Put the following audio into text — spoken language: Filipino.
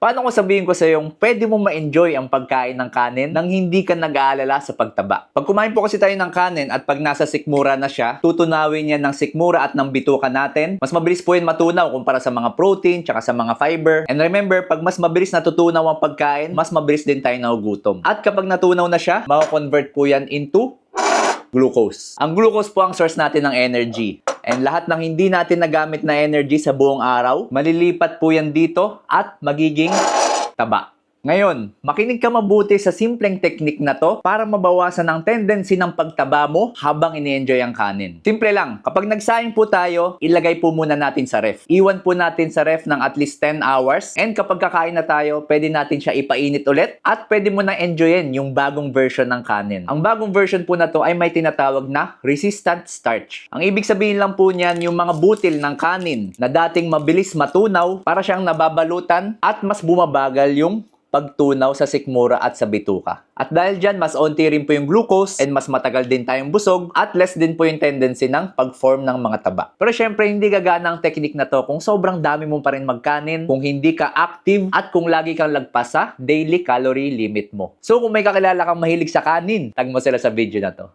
Paano ko sabihin ko sa yung pwede mo ma-enjoy ang pagkain ng kanin nang hindi ka nag-aalala sa pagtaba? Pag kumain po kasi tayo ng kanin at pag nasa sikmura na siya, tutunawin yan ng sikmura at ng bituka natin. Mas mabilis po yan matunaw kumpara sa mga protein tsaka sa mga fiber. And remember, pag mas mabilis natutunaw ang pagkain, mas mabilis din tayo nagugutom. At kapag natunaw na siya, mako-convert po yan into glucose. Ang glucose po ang source natin ng energy. And lahat ng hindi natin nagamit na energy sa buong araw, malilipat po yan dito at magiging taba. Ngayon, makinig ka mabuti sa simpleng technique na to para mabawasan ang tendency ng pagtaba mo habang ini-enjoy ang kanin. Simple lang, kapag nagsaing po tayo, ilagay po muna natin sa ref. Iwan po natin sa ref ng at least 10 hours and kapag kakain na tayo, pwede natin siya ipainit ulit at pwede mo na enjoyin yung bagong version ng kanin. Ang bagong version po na to ay may tinatawag na resistant starch. Ang ibig sabihin lang po niyan yung mga butil ng kanin na dating mabilis matunaw para siyang nababalutan at mas bumabagal yung pagtunaw sa sikmura at sa bituka. At dahil dyan, mas onti rin po yung glucose and mas matagal din tayong busog at less din po yung tendency ng pag-form ng mga taba. Pero syempre, hindi gagana ang technique na to kung sobrang dami mo pa rin magkanin, kung hindi ka active at kung lagi kang lagpas sa daily calorie limit mo. So kung may kakilala kang mahilig sa kanin, tag mo sila sa video na to.